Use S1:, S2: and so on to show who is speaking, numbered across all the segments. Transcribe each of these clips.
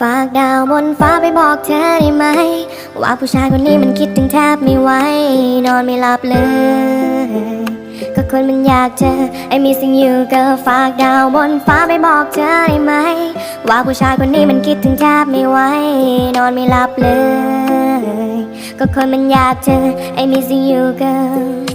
S1: ฝากดาวบนฟ้าไปบอกเธอได้ไหม ว่าผู้ชายคนนี้มันคิดถึงแทบไม่ไหวนอนไม่หลับเลย ก็คนมันอยากเจอ I missing you ก็ฝากดาวบนฟ้าไปบอกเธอได้ไหม ว่าผู้ชายคนนี้มันคิดถึงแทบไม่ไหวนอนไม่หลับเลย ก็คนมันอยากเจอ I miss you ก็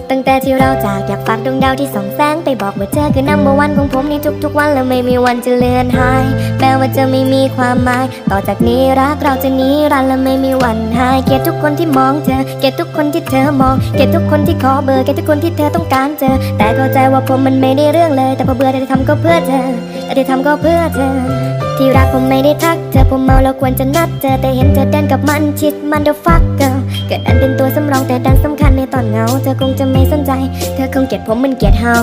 S1: ตั้งแต่ที่เราจากอยากฝากดวงดาวที่ส่องแสงไปบอกว่าเธอคือ number one ของผมในทุกๆวันและไม่มีวันจะเลือนหาย แม้ว่าจะไม่มีความหมาย ต่อจากนี้รักเราจะนิรันและไม่มีวันหาย เกลียดทุกคนที่มองเธอ เกลียดทุกคนที่เธอมอง เกลียดทุกคนที่ขอเบอร์ เกลียดทุกคนที่เธอต้องการเจอ แต่เข้าใจว่าผมมันไม่ได้เรื่องเลย แต่พอเบื่อแต่ที่ทำก็เพื่อเธอแต่ที่ทำก็เพื่อเธอที่รักผมไม่ได้ทักเธอผมเมาแล้วควรจะนัดเจอแต่เห็นเธอเดินกับมันชิดมันเดอะฟักเกิลเกิดอันเป็นตัวสำรองแต่ดันสำคัญในตอนเหงา เธอคงจะไม่สนใจ เธอคงเกลียดผมเหมันเกลียดเฮา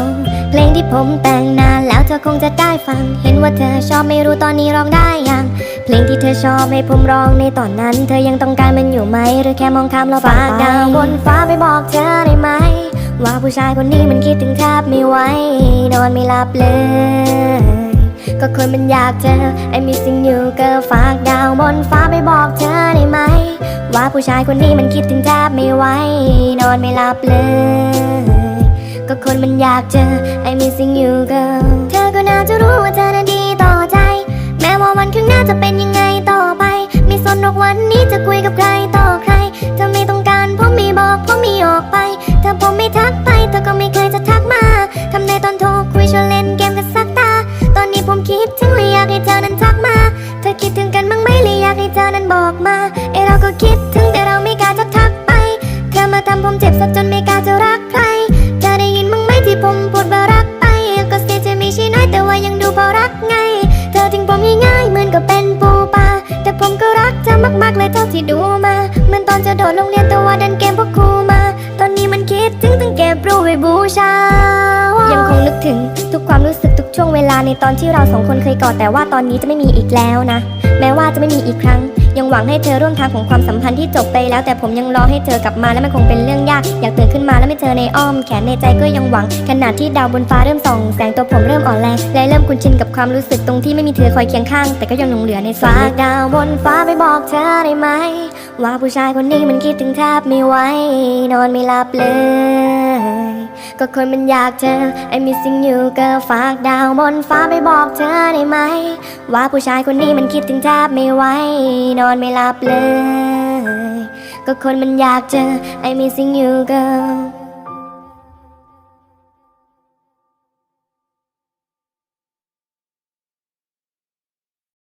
S1: เพลงที่ผมแต่งนานแล้วเธอคงจะได้ฟัง เห็นว่าเธอชอบไม่รู้ตอนนี้ร้องได้ยัง เพลงที่เธอชอบให้ผมร้องในตอนนั้น เธอยังต้องการมันอยู่ไหม หรือแค่มองข้ามเราฝากดาวบนฟ้าไปบอกเธอได้ไหมว่าผู้ชายคนนี้มันคิดถึงแทบไม่ไหวนอนไม่หลับเลย ก็คนมันอยากเจอ I missing you ก็ฝากดาวบนฟ้าไปบอกเธอได้ไหม ว่าผู้ชายคนนี้มันคิดถึงแทบไม่ไหวนอนไม่หลับเลย ก็คนมันอยากเจอ I missing you ก็เธอก็น่าจะรู้ว่าเธอน่ะดีต่อใจ แม้ว่าวันข้างหน้าจะเป็นยังไงต่อไป ไม่สนหรอกวันนี้จะ ผมเจ็บสักจนไม่กล้าจะรักใครเธอได้ยินบ้งไหมที่ผมพูดว่ารักไป ก็เสียใจไม่ใช่น้อยแต่ว่ายังดูพอรักไง เธอทิ้งผมง่ายๆเหมือนกับเป็นปูปลาแต่ผมก็รักเธอมากๆเลยเท่าที่ดูมา เหมือนตอนจะโดดโรงเรียนแต่ว่าดันเกมพวกครูมา ตอนนี้มันคิดถึงตั้งเก็บรูปไว้บูชา ยังคงนึกถึงทุกความรู้สึกทุกช่วงเวลาในตอนที่เราสองคนเคยกอดแต่ว่าตอนนี้จะไม่มีอีกแล้วนะ แม้ว่าจะไม่มีอีกครั้ง ยังหวังให้เธอร่วมทางของความสัมพันธ์ที่จบไปแล้ว แต่ผมยังรอให้เธอกลับมาและมันคงเป็นเรื่องยาก อยากตื่นขึ้นมาแล้วไม่เจอในอ้อมแขนในใจก็ยังหวังขณะที่ดาวบนฟ้าเริ่มส่องแสงตัวผมเริ่มอ่อนแรงและเริ่มคุ้นชินกับความรู้สึกตรงที่ไม่มีเธอคอยเคียงข้าง แต่ก็ยังหลงเหลือในฝากดาวบนฟ้าไปบอกเธอได้ไหม ว่าผู้ชายคนนี้มันคิดถึงแทบไม่ไหวนอนไม่หลับเลย ก็คนมันอยากเจอ I missing you ก็ฝากดาวบนฟ้าไปบอกเธอได้ไหม ว่าผู้ชายคนนี้มันคิดถึงแทบไม่ไหวนอนไม่หลับเลย ก็คนมันอยากเจอ I missing you girl